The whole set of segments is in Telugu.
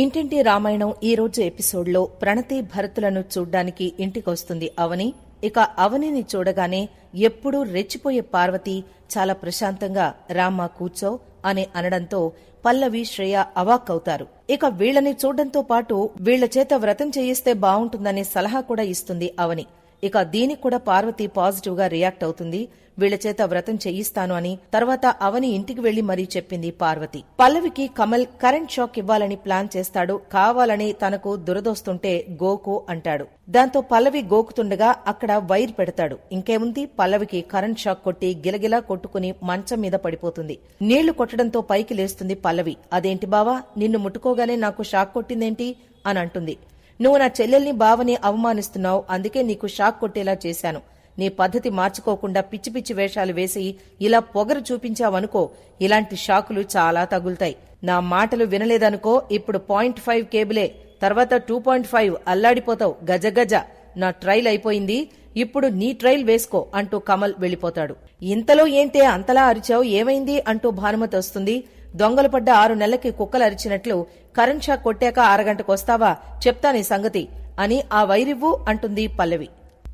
ఇంటింటి రామాయణం ఈ రోజు ఎపిసోడ్లో ప్రణతి భరతులను చూడ్డానికి ఇంటికొస్తుంది అవని. ఇక అవనిని చూడగానే ఎప్పుడూ రెచ్చిపోయే పార్వతి చాలా ప్రశాంతంగా రామ్మ కూర్చో అని అనడంతో పల్లవి శ్రేయ అవాక్కవుతారు. ఇక వీళ్ళని చూడడంతో పాటు వీళ్ళ చేత వ్రతం చేయిస్తే బావుంటుందనే సలహా కూడా ఇస్తుంది అవని. ఇక దీనికి కూడా పార్వతి పాజిటివ్గా రియాక్ట్ అవుతుంది. వీళ్ళ చేత వ్రతం చేయిస్తాను అని. తర్వాత అవని ఇంటికి వెళ్ళి మరీ చెప్పింది పార్వతి. పల్లవికి కమల్ కరెంట్ షాక్ ఇవ్వాలని ప్లాన్ చేస్తాడు. కావాలని తనకు దురదొస్తుంటే గోకు అంటాడు. దాంతో పల్లవి గోకుతుండగా అక్కడ వైర్ పెడతాడు. ఇంకేముంది? పల్లవికి కరెంట్ షాక్ కొట్టి గిలగిలా కొట్టుకుని మంచం మీద పడిపోతుంది. నీళ్ళు కొట్టడంతో పైకి లేస్తుంది పల్లవి. అదేంటి బావా? నిన్ను ముట్టుకోగానే నాకు షాక్ కొట్టిందేంటి? అని అంటుంది. నువ్వు నా చెల్లెల్ని బావని అవమానిస్తున్నావు. అందుకే నీకు షాక్ కొట్టేలా చేశాను. నీ పద్ధతి మార్చుకోకుండా పిచ్చి పిచ్చి వేషాలు వేసి ఇలా పొగరు చూపించావనుకో ఇలాంటి షాకులు చాలా తగులుతాయి. నా మాటలు వినలేదనుకో ఇప్పుడు పాయింట్ ఫైవ్ కేబులే. తర్వాత టూ పాయింట్ ఫైవ్ అల్లాడిపోతావు. గజ గజ. నా ట్రైల్ అయిపోయింది. ఇప్పుడు నీ ట్రైల్ వేసుకో అంటూ కమల్ వెళ్ళిపోతాడు ఇంతలో ఏంటే అంతలా అరిచావు? ఏమైంది? అంటూ భానుమతి వస్తుంది. దొంగలు పడ్డ ఆరు నెలలకి కుక్కలు అరిచినట్లు కరెంట్ షాక్ కొట్టాక అరగంటకొస్తావా? చెప్తా నీ సంగతి అని ఆ వైరివ్వు అంటుంది పల్లవి.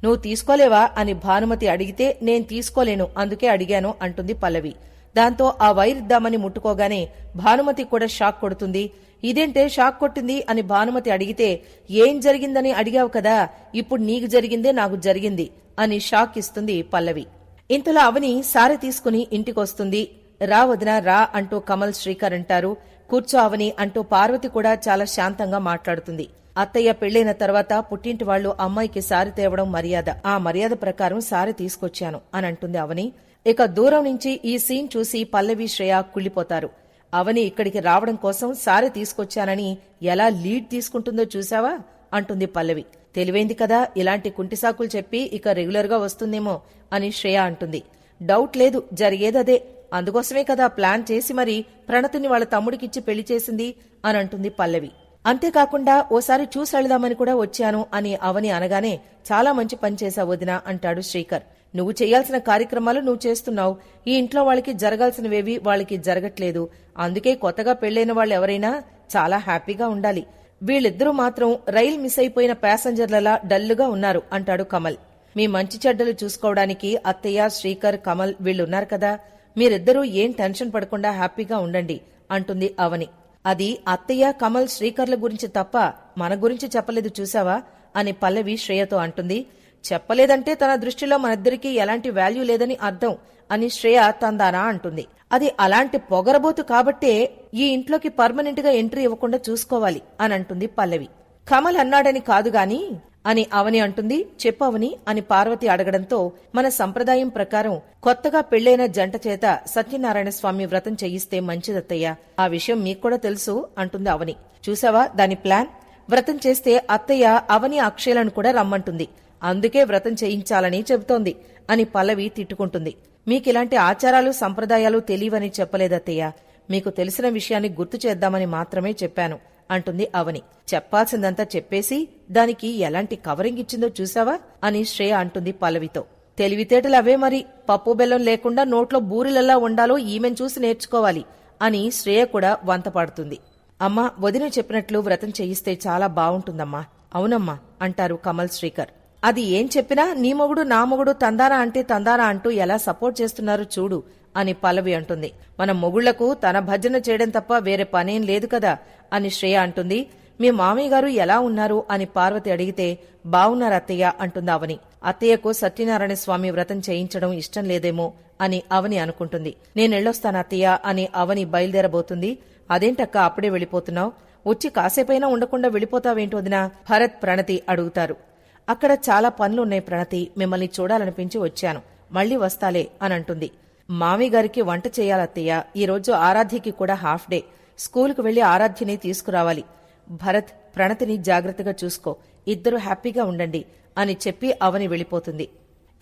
నువ్వు తీసుకోలేవా? అని భానుమతి అడిగితే నేను తీసుకోలేను అందుకే అడిగాను అంటుంది పల్లవి. దాంతో ఆ వైరిద్దామని ముట్టుకోగానే భానుమతి కూడా షాక్ కొడుతుంది. ఇదేంటే షాక్ కొట్టింది అని భానుమతి అడిగితే ఏం జరిగిందని అడిగావు కదా ఇప్పుడు నీకు జరిగిందే నాకు జరిగింది అని షాక్ ఇస్తుంది పల్లవి. ఇంతలో అవని సారె తీసుకుని ఇంటికొస్తుంది. రా వదిన రా అంటూ కమల్ శ్రీకర్ అంటారు. కూర్చో అవని అంటూ పార్వతి కూడా చాలా శాంతంగా మాట్లాడుతుంది. అత్తయ్య పెళ్ళైన తర్వాత పుట్టింటి వాళ్ళు అమ్మాయికి సారి తేవడం మర్యాద. ఆ మర్యాద ప్రకారం సారి తీసుకొచ్చాను అని అంటుంది అవని. ఇక దూరం నుంచి ఈ సీన్ చూసి పల్లవి శ్రేయ కుళ్ళిపోతారు. అవని ఇక్కడికి రావడం కోసం సారి తీసుకొచ్చానని ఎలా లీడ్ తీసుకుంటుందో చూసావా అంటుంది పల్లవి. తెలివైంది కదా ఇలాంటి కుంటిసాకులు చెప్పి ఇక రెగ్యులర్గా వస్తుందేమో అని శ్రేయ అంటుంది. డౌట్ లేదు జరిగేదదే. అందుకోసమే కదా ప్లాన్ చేసి మరి ప్రణతిని వాళ్ళ తమ్ముడికిచ్చి పెళ్ళి చేసింది అని అంటుంది పల్లవి. అంతేకాకుండా ఓసారి చూసెళ్దామని కూడా వచ్చాను అని అవని అనగానే చాలా మంచి పని చేశావు వదినా అంటాడు శ్రీకర్. నువ్వు చేయాల్సిన కార్యక్రమాలు నువ్వు చేస్తున్నావు. ఈ ఇంట్లో వాళ్ళకి జరగాల్సినవేవి వాళ్ళకి జరగట్లేదు. అందుకే కొత్తగా పెళ్ళైన వాళ్ళు ఎవరైనా చాలా హ్యాపీగా ఉండాలి. వీళ్ళిద్దరూ మాత్రం రైలు మిస్ అయిపోయిన ప్యాసింజర్లలా డల్లుగా ఉన్నారు అంటాడు కమల్. మీ మంచి చెడ్డలు చూసుకోవడానికి అత్తయ్య శ్రీకర్ కమల్ వీళ్ళున్నారు కదా. మీరిద్దరూ ఏం టెన్షన్ పడకుండా హ్యాపీగా ఉండండి అంటుంది అవని. అది అత్తయ్య కమల్ శ్రీకర్ల గురించి తప్ప మన గురించి చెప్పలేదు చూసావా అని పల్లవి శ్రేయతో అంటుంది. చెప్పలేదంటే తన దృష్టిలో మనిద్దరికీ ఎలాంటి వాల్యూ లేదని అర్థం అని శ్రేయ తందానా అంటుంది. అది అలాంటి పొగరబోతు కాబట్టే ఈ ఇంట్లోకి పర్మనెంట్గా ఎంట్రీ ఇవ్వకుండా చూసుకోవాలి అని అంటుంది పల్లవి. కమల్ అన్నాడని కాదుగాని అని అవని అంటుంది చెప్పవని అని పార్వతి అడగడంతో మన సంప్రదాయం ప్రకారం కొత్తగా పెళ్ళైన జంట చేత సత్యనారాయణ స్వామి వ్రతం చేయిస్తే మంచిదత్తయ్య. ఆ విషయం మీకు కూడా తెలుసు అంటుంది అవని. చూసావా దాని ప్లాన్? వ్రతం చేస్తే అత్తయ్య అవని అక్షయలను కూడా రమ్మంటుంది. అందుకే వ్రతం చేయించాలని చెబుతోంది అని పల్లవి తిట్టుకుంటుంది. మీకిలాంటి ఆచారాలు సంప్రదాయాలు తెలియవని చెప్పలేదత్తయ్య. మీకు తెలిసిన విషయాన్ని గుర్తు చేద్దామని మాత్రమే చెప్పాను అంటుంది అవని. చెప్పాల్సిందంతా చెప్పేసి దానికి ఎలాంటి కవరింగ్ ఇచ్చిందో చూసావా అని శ్రేయ అంటుంది పల్లవితో. తెలివితేటలు అవే మరి. పప్పు బెల్లం లేకుండా నోట్లో బూరిలెల్లా ఉండాలో ఈమెను చూసి నేర్చుకోవాలి అని శ్రేయ కూడా వంతపాడుతుంది అమ్మా వదిన చెప్పినట్లు వ్రతం చేయిస్తే చాలా బావుంటుందమ్మా. అవునమ్మా అంటారు కమల్ శ్రీకర్. అది ఏం చెప్పినా నీ మొగుడు నా మొగుడు తందారా అంటే తందారా అంటూ ఎలా సపోర్ట్ చేస్తున్నారు చూడు అని పల్లవి అంటుంది. మన మొగుళ్ళకు తన భజన చేయడం తప్ప వేరే పనేం లేదు కదా అని శ్రేయ అంటుంది. మీ మామయ్య గారు ఎలా ఉన్నారు అని పార్వతి అడిగితే బావున్నారు అత్తయ్య అంటుంది అవని. అత్తయ్యకు సత్యనారాయణ స్వామి వ్రతం చేయించడం ఇష్టం లేదేమో అని అవని అనుకుంటుంది. నేనెళ్ళొస్తాను అత్తయ్య అని అవని బయలుదేరబోతుంది. అదేంటక్క అప్పుడే వెళ్ళిపోతున్నావు? వచ్చి కాసేపైనా ఉండకుండా వెళ్ళిపోతావేంటి వదినా? భరత్ ప్రణతి అడుగుతారు. అక్కడ చాలా పనులున్నాయి ప్రణతి. మిమ్మల్ని చూడాలనిపించి వచ్చాను. మళ్ళీ వస్తాలే అని అంటుంది గారికి వంట చేయాలత్తయ్య ఈరోజు ఆరాధ్యకి కూడా హాఫ్ డే. స్కూలుకు వెళ్ళి ఆరాధ్యని తీసుకురావాలి. భరత్ ప్రణతిని జాగ్రత్తగా చూసుకో. ఇద్దరు హ్యాపీగా ఉండండి అని చెప్పి అవని వెళ్ళిపోతుంది.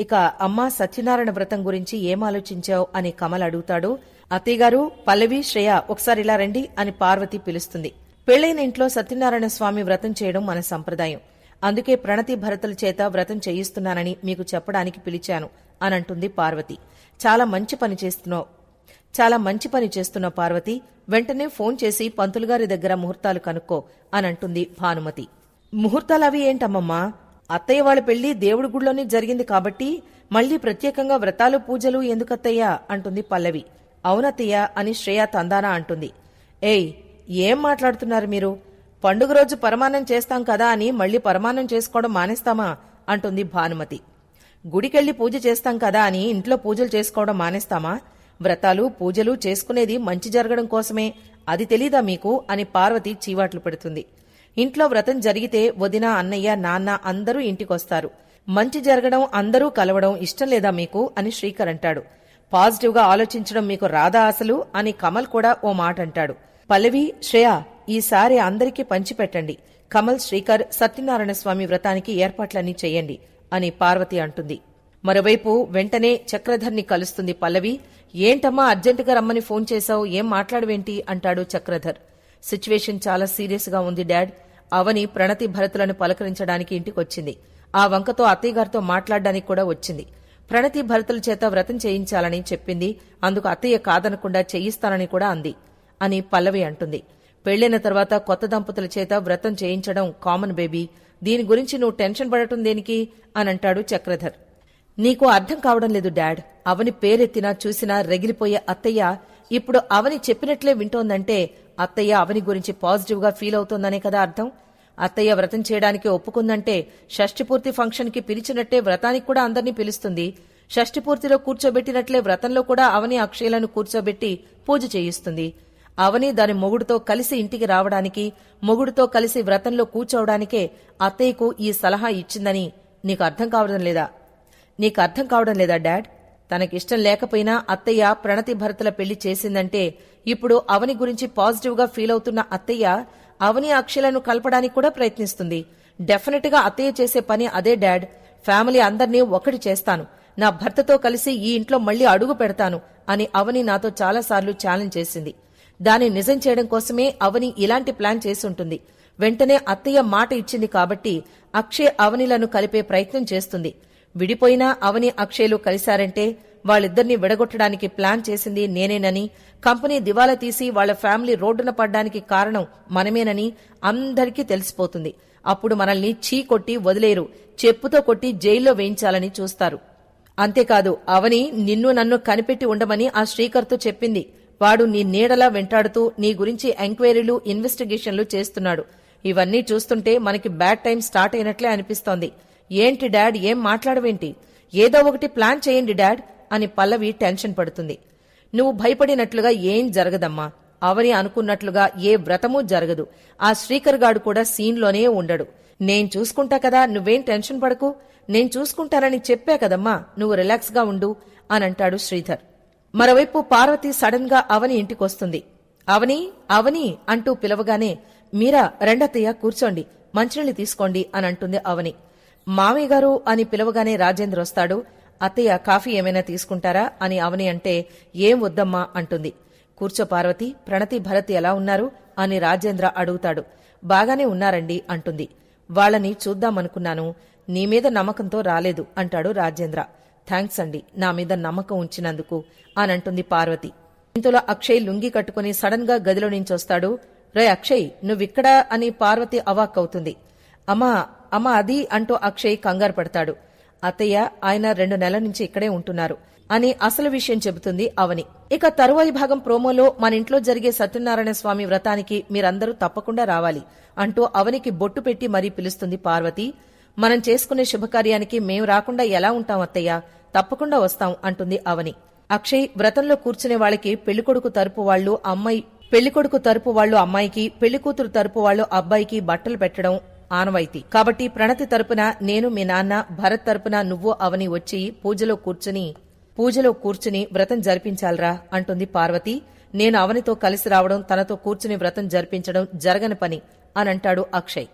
ఇక అమ్మా సత్యనారాయణ వ్రతం గురించి ఏం ఆలోచించావు అని కమల్ అడుగుతాడు. అత్తయ్యగారు పల్లవి శ్రేయ ఒకసారి ఇలా రండి అని పార్వతి పిలుస్తుంది. పెళ్ళైన ఇంట్లో సత్యనారాయణ స్వామి వ్రతం చేయడం మన సంప్రదాయం. అందుకే ప్రణతి భరతుల చేత వ్రతం చేయిస్తున్నానని మీకు చెప్పడానికి పిలిచాను అనంటుంది పార్వతి. చాలా మంచి పని చేస్తున్నావు. చాలా మంచి పని చేస్తున్న పార్వతి వెంటనే ఫోన్ చేసి పంతులుగారి దగ్గర ముహూర్తాలు కనుక్కో అని అంటుంది భానుమతి ముహూర్తాలవి ఏంటమ్మమ్మా? అత్తయ్య వాళ్ళ పెళ్ళి దేవుడి గుడిలోనే జరిగింది కాబట్టి మళ్ళీ ప్రత్యేకంగా వ్రతాలు పూజలు ఎందుకత్తయ్యా? అంటుంది పల్లవి. అవునత్తయ్య అని శ్రేయ తందానా అంటుంది. ఏయ్ ఏం మాట్లాడుతున్నారు మీరు? పండుగ రోజు పరమాన్నం చేస్తాం కదా అని మళ్ళీ పరమాన్నం చేసుకోవడం మానేస్తామా? అంటుంది భానుమతి. గుడికెళ్ళి పూజ చేస్తాం కదా అని ఇంట్లో పూజలు చేసుకోవడం మానేస్తామా? వ్రతాలు పూజలు చేసుకునేది మంచి జరగడం కోసమే. అది తెలీదా మీకు? అని పార్వతి చీవాట్లు పెడుతుంది. ఇంట్లో వ్రతం జరిగితే వదిన అన్నయ్య నాన్న అందరూ ఇంటికొస్తారు. మంచి జరగడం అందరూ కలవడం ఇష్టం లేదా మీకు? అని శ్రీకర్ అంటాడు. పాజిటివ్గా ఆలోచించడం మీకు రాదా అసలు? అని కమల్ కూడా ఓ మాట అంటాడు పల్లవి శ్రేయ ఈసారి అందరికీ పంచిపెట్టండి. కమల్ శ్రీకర్ సత్యనారాయణ స్వామి వ్రతానికి ఏర్పాట్లన్నీ చేయండి అని పార్వతి అంటుంది. మరోవైపు వెంటనే చక్రధర్ని కలుస్తుంది పల్లవి. ఏంటమ్మా అర్జెంటుగా రమ్మని ఫోన్ చేశావు? ఏం మాట్లాడవేంటి? అంటాడు చక్రధర్. సిచ్యువేషన్ చాలా సీరియస్గా ఉంది డాడ్. అవని ప్రణతి భరతులను పలకరించడానికి ఇంటికొచ్చింది. ఆ వంకతో అత్తయ్యగారితో మాట్లాడడానికి కూడా వచ్చింది. ప్రణతి భరతుల చేత వ్రతం చేయించాలని చెప్పింది. అందుకు అత్తయ్య కాదనకుండా చేయిస్తానని కూడా అంది. అని పల్లవి అంటుంది. పెళ్ళైన తర్వాత కొత్త దంపతుల చేత వ్రతం చేయించడం కామన్ బేబీ. దీని గురించి నువ్వు టెన్షన్ పడటం దేనికి? అని అంటాడు చక్రధర్. నీకు అర్థం కావడం లేదు డాడ్. అవని పేరెత్తినా చూసినా రగిలిపోయే అత్తయ్య ఇప్పుడు అవని చెప్పినట్లే వింటోందంటే అత్తయ్య అవని గురించి పాజిటివ్గా ఫీల్ అవుతోందనే కదా అర్థం? అత్తయ్య వ్రతం చేయడానికి ఒప్పుకుందంటే షష్ఠిపూర్తి ఫంక్షన్కి పిలిచినట్టే వ్రతానికి కూడా అందరినీ పిలుస్తుంది. షష్ఠిపూర్తిలో కూర్చోబెట్టినట్లే వ్రతంలో కూడా అవని అక్షయలను కూర్చోబెట్టి పూజ చేయిస్తుంది. అవని దాని మొగుడుతో కలిసి ఇంటికి రావడానికి మొగుడుతో కలిసి వ్రతంలో కూర్చోవడానికే అత్తయ్యకు ఈ సలహా ఇచ్చిందని నీకు అర్థం కావడం లేదా? నీకు అర్థం కావడం లేదా డాడ్? తనకిష్టం లేకపోయినా అత్తయ్య ప్రణతి భరతల పెళ్ళి చేసిందంటే ఇప్పుడు అవని గురించి పాజిటివ్గా ఫీల్ అవుతున్న అత్తయ్య అవని అక్షలను కలపడానికి కూడా ప్రయత్నిస్తుంది. డెఫినెట్గా అత్తయ్య చేసే పని అదే డాడ్. ఫ్యామిలీ అందర్నీ ఒకటి చేస్తాను. నా భర్తతో కలిసి ఈ ఇంట్లో మళ్ళీ అడుగు పెడతాను అని అవని నాతో చాలాసార్లు ఛాలెంజ్ చేసింది. దాన్ని నిజం చేయడం కోసమే అవని ఇలాంటి ప్లాన్ చేసుంటుంది. వెంటనే అత్తయ్య మాట ఇచ్చింది కాబట్టి అక్షయ్ అవనిలను కలిపే ప్రయత్నం చేస్తుంది. విడిపోయినా అవని అక్షయ్లు కలిశారంటే వాళ్ళిద్దరిని విడగొట్టడానికి ప్లాన్ చేసింది నేనేనని కంపెనీ దివాలా తీసి వాళ్ళ ఫ్యామిలీ రోడ్డున పడ్డానికి కారణం మనమేనని అందరికీ తెలిసిపోతుంది. అప్పుడు మనల్ని చీ కొట్టి వదిలేరు చెప్పుతో కొట్టి జైల్లో వేయించాలని చూస్తారు. అంతేకాదు అవని నిన్ను నన్ను కనిపెట్టి ఉండమని ఆ శ్రీకర్తో చెప్పింది. వాడు నీ నీడలా వెంటాడుతూ నీ గురించి ఎంక్వైరీలు ఇన్వెస్టిగేషన్లు చేస్తున్నాడు. ఇవన్నీ చూస్తుంటే మనకి బ్యాడ్ టైం స్టార్ట్ అయినట్లే అనిపిస్తోంది. ఏంటి డాడ్? ఏం మాట్లాడవేంటి? ఏదో ఒకటి ప్లాన్ చేయండి డాడ్ అని పల్లవి టెన్షన్ పడుతుంది. నువ్వు భయపడినట్లుగా ఏం జరగదమ్మా. అవని అనుకున్నట్లుగా ఏ వ్రతమూ జరగదు. ఆ శ్రీకర్ గాడు కూడా సీన్లోనే ఉండడు. నేను చూసుకుంటా కదా నువ్వేం టెన్షన్ పడకు. నేను చూసుకుంటానని చెప్పా కదమ్మా. నువ్వు రిలాక్స్గా ఉండు అని అంటాడు శ్రీధర్. మరోవైపు పార్వతి సడన్గా అవని ఇంటికొస్తుంది. అవని అవని అంటూ పిలవగానే మీరా రెండత్తయ్య కూర్చోండి. మంచినీళ్ళు తీసుకోండి అని అంటుంది అవని. మామయ్య గారు అని పిలవగానే రాజేంద్ర వస్తాడు. అత్తయ్య కాఫీ ఏమైనా తీసుకుంటారా? అని అవని అంటే ఏం వద్దమ్మా అంటుంది. కూర్చో పార్వతి ప్రణతి భరత్ ఎలా ఉన్నారు? అని రాజేంద్ర అడుగుతాడు. బాగానే ఉన్నారండి అంటుంది. వాళ్ళని చూద్దామనుకున్నాను. నీ మీద నమ్మకంతో రాలేదు అంటాడు రాజేంద్ర. థ్యాంక్స్ అండి. నా మీద నమ్మకం ఉంచినందుకు అనంటుంది పార్వతి. ఇంతలో అక్షయ్ లుంగి కట్టుకుని సడన్గా గదిలో నుంచి వస్తాడు రే అక్షయ్ నువ్విక్కడా? అని పార్వతి అవాక్కవుతుంది అమ్మా అమ్మా అది అంటూ అక్షయ్ కంగారు పడతాడు. అత్తయ్య ఆయన రెండు నెలల నుంచి ఇక్కడే ఉంటున్నారు అని అసలు విషయం చెబుతుంది అవని. ఇక తరువాయి భాగం ప్రోమోలో మన ఇంట్లో జరిగే సత్యనారాయణ స్వామి వ్రతానికి మీరందరూ తప్పకుండా రావాలి అంటూ అవనికి బొట్టు పెట్టి మరీ పిలుస్తుంది పార్వతి. మనం చేసుకునే శుభకార్యానికి మేం రాకుండా ఎలా ఉంటాం అత్తయ్య? తప్పకుండా వస్తాం అంటుంది అవని. అక్షయ్ వ్రతంలో కూర్చునే వాళ్ళకి పెళ్ళికొడుకు తరపు వాళ్ళు అమ్మాయి పెళ్ళికొడుకు తరపు వాళ్ళు అమ్మాయికి పెళ్ళికూతురు తరపు వాళ్ళు అబ్బాయికి బట్టలు పెట్టడం ఆనవాయితీ. కాబట్టి ప్రణతి తరపున నేను మీ నాన్న భరత్ తరపున నువ్వు అవని వచ్చి పూజలో కూర్చుని పూజలో కూర్చుని వ్రతం జరిపించాలరా అంటుంది పార్వతి. నేను అవనితో కలిసి రావడం తనతో కూర్చుని వ్రతం జరిపించడం జరగని పని అనంటాడు అక్షయ్.